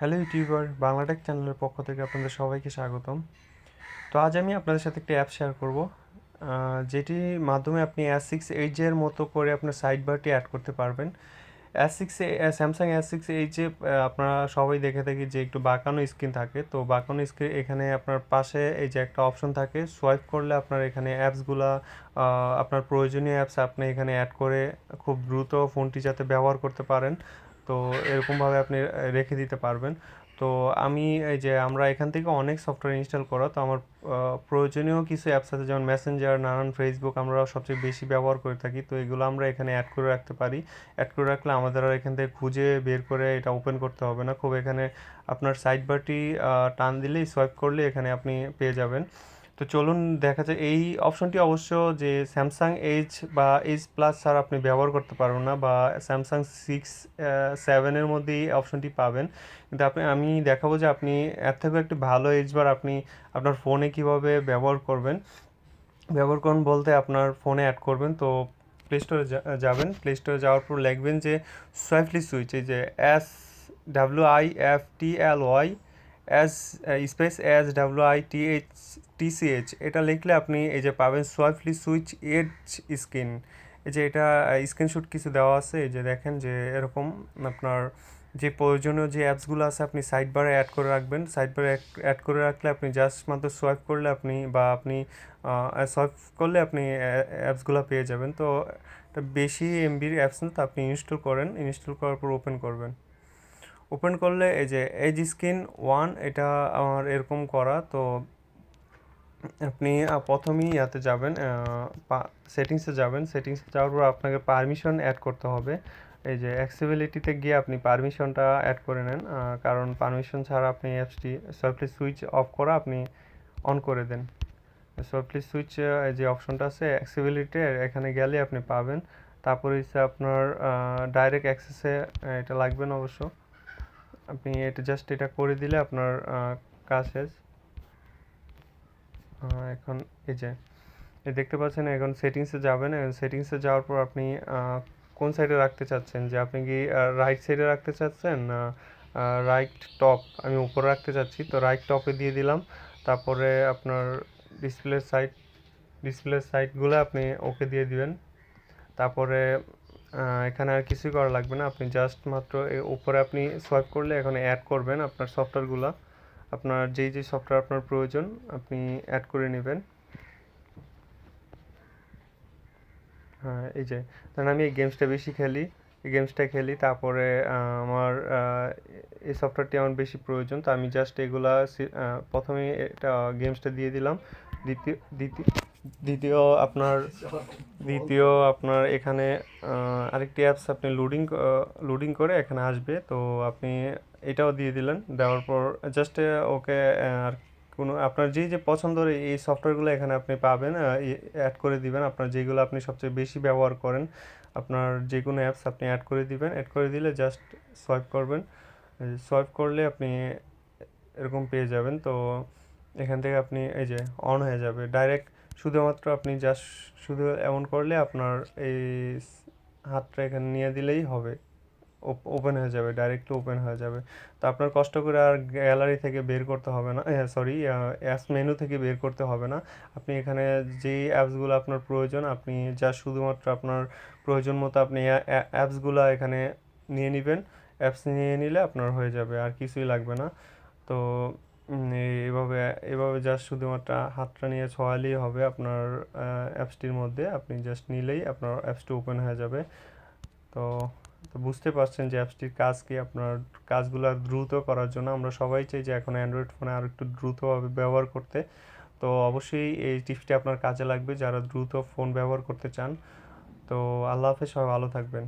Hello YouTuber Bangla Tech চ্যানেলের পক্ষ থেকে আপনাদের সবাইকে স্বাগতম। তো আজ আমি আপনাদের সাথে একটি অ্যাপ শেয়ার করব যেটির মাধ্যমে আপনি এস সিক্স এইচের মতো করে আপনার সাইড বারটি অ্যাড করতে পারবেন। S six Samsung S six এইচে আপনারা সবাই দেখে থাকি যে একটু বাঁকানো স্ক্রিন থাকে। তো বাঁকানো স্ক্রিন এখানে আপনার পাশে এই যে একটা অপশন থাকে সোয়াইপ করলে আপনার এখানে অ্যাপসগুলা আপনার প্রয়োজনীয় অ্যাপস আপনি এখানে অ্যাড করে খুব দ্রুত ফোনটি যাতে ব্যবহার করতে পারেন। তো এরকমভাবে আপনি রেখে দিতে পারবেন। তো আমি এই যে আমরা এখান থেকে অনেক সফটওয়্যার ইনস্টল করা, তো আমার প্রয়োজনীয় কিছু অ্যাপস আছে, যেমন মেসেঞ্জার নানান ফেসবুক আমরা সবচেয়ে বেশি ব্যবহার করে থাকি। তো এগুলো আমরা এখানে অ্যাড করে রাখতে পারি। অ্যাড করে রাখলে আমাদের আর এখান থেকে খুঁজে বের করে এটা ওপেন করতে হবে না। খুব এখানে আপনার সাইড বারটি টান দিলেই সোয়াইপ করলে এখানে আপনি পেয়ে যাবেন। তো চলুন দেখা যায় এই অপশনটি অবশ্য যে স্যামসাং এইচ বা এইচ প্লাস ছাড়া আপনি ব্যবহার করতে পারবেন না বা স্যামসাং সিক্স সেভেনের মধ্যে এই অপশনটি পাবেন। কিন্তু আপনি, আমি দেখাবো যে আপনি এর থেকেও একটি ভালো এইচ বার আপনি আপনার ফোনে কীভাবে ব্যবহার করবেন। ব্যবহার করুন বলতে আপনার ফোনে অ্যাড করবেন। তো প্লে স্টোরে যাবেন। প্লে স্টোরে যাওয়ার পর লিখবেন যে সোয়াইফলি সুইচ এই যে S W I F T L Y S space S W I T H TCH এটা লিখলে আপনি এই যে পাবেন সোয়াইফলি সুইচ এজ স্ক্রিন এই যে এটা স্ক্রিনশট কিছু দেওয়া আছে, এই যে দেখেন যে এরকম আপনার যে প্রয়োজনীয় যে অ্যাপসগুলো আছে, আপনি সাইড বারে অ্যাড করে রাখবেন। সাইড বারে অ্যাড করে রাখলে আপনি জাস্ট মাত্র সোয়াইপ করলে আপনি বা আপনি সোয়াইপ করলে আপনি অ্যাপসগুলো পেয়ে যাবেন। তো বেশি এমবির অ্যাপস না, তো আপনি ইনস্টল করেন। ইনস্টল করার পর ওপেন করবেন। ওপেন করলে এই যে এজ স্ক্রিন ওয়ান এটা আমার এরকম করা। তো আপনি প্রথমেই ইয়াতে যাবেন সেটিংসে যাবেন। সেটিংসে যাওয়ার পর আপনাকে পারমিশন অ্যাড করতে হবে। এই যে অ্যাক্সেবিলিটিতে গিয়ে আপনি পারমিশনটা অ্যাড করে নেন কারণ পারমিশন ছাড়া আপনি অ্যাপসটি সফটলি সুইচ অফ করা আপনি অন করে দেন। সফটলি সুইচ যে অপশনটা আছে অ্যাক্সেবিলিটি এখানে গেলে আপনি পাবেন। তারপরে হচ্ছে আপনার ডাইরেক্ট অ্যাক্সেসে এটা লাগবেন অবশ্য। আপনি এটা জাস্ট এটা করে দিলে আপনার কাজ শেষ। এখন এই যে দেখতে পাচ্ছেন এখন সেটিংসে যাবেন সেটিংসে যাওয়ার পর আপনি কোন সাইডে রাখতে চাচ্ছেন? যে আপনি কি রাইট সাইডে রাখতে চাচ্ছেন না রাইট টপ আমি উপরে রাখতে চাচ্ছি, তো রাইট টপে দিয়ে দিলাম। তারপরে আপনার ডিসপ্লে সাইড ডিসপ্লে সাইডগুলো আপনি ওকে দিয়ে দিবেন। তারপরে এখানে আর কিছুই করা লাগবে না। আপনি জাস্ট মাত্র উপরে আপনি সোয়াইপ করলে এখানে অ্যাড করবেন আপনার সফটওয়্যারগুলো আপনার যেই যে সফটওয়্যার আপনার প্রয়োজন, আপনি অ্যাড করে নেবেন। হ্যাঁ এই যে, ধরেন আমি এই গেমসটা বেশি খেলি, এই গেমসটা খেলি, তারপরে আমার এই সফটওয়্যারটি আমার বেশি প্রয়োজন, তো আমি জাস্ট এগুলা প্রথমে এটা গেমসটা দিয়ে দিলাম। দ্বিতীয় দ্বিতীয় দ্বিতীয় আপনার দ্বিতীয় আপনার এখানে আরেকটি অ্যাপস আপনি লোডিং লোডিং করে এখানে আসবে। তো আপনি এটাও দিয়ে দিলেন, দেওয়ার পর জাস্ট ওকে আর কোনো, আপনার যেই যে পছন্দের এই সফটওয়্যারগুলো এখানে আপনি পাবেন অ্যাড করে দিবেন। আপনার যেগুলো আপনি সবচেয়ে বেশি ব্যবহার করেন, আপনার যে কোনো অ্যাপস আপনি অ্যাড করে দিবেন। অ্যাড করে দিলে জাস্ট সোয়াইপ করবেন। সোয়াইপ করলে আপনি এরকম পেয়ে যাবেন। তো এখান থেকে আপনি, এই যে অন হয়ে যাবে। ডাইরেক্ট শুধুমাত্র আপনি জাস্ট শুধু এমন করলে আপনার এই হাতটা এখানে নিয়ে দিলেই হবে। ওপেন হয়ে যাবে ডাইরেক্টলি ওপেন হয়ে যাবে। তো আপনার কষ্ট করে আর গ্যালারি থেকে বের করতে হবে না সরি অ্যাপস মেনু থেকে বের করতে হবে না। আপনি এখানে যেই অ্যাপসগুলো আপনার প্রয়োজন, আপনি যা শুধুমাত্র আপনার প্রয়োজন মতো আপনি অ্যাপসগুলো এখানে নিয়ে নেবেন। অ্যাপস নিয়ে নিলে আপনার হয়ে যাবে, আর কিছুই লাগবে না। তো এভাবে এভাবে জাস্ট শুধুমাত্র হাতটা নিয়ে ছোঁয়ালেই হবে আপনার অ্যাপসটির মধ্যে। আপনি জাস্ট নিলেই আপনার অ্যাপসটি ওপেন হয়ে যাবে। তো তো বুঝতে পারছেন যে অ্যাপসটির কাজ কি? আপনার কাজগুলো দ্রুত করার জন্য আমরা সবাই চাই যে এখন অ্যান্ড্রয়েড ফোনে আরও একটু দ্রুতভাবে ব্যবহার করতে। তো অবশ্যই এই টিপসটি আপনার কাজে লাগবে যারা দ্রুত ফোন ব্যবহার করতে চান। তো আল্লাহ হাফেজ, সবাই ভালো থাকবেন।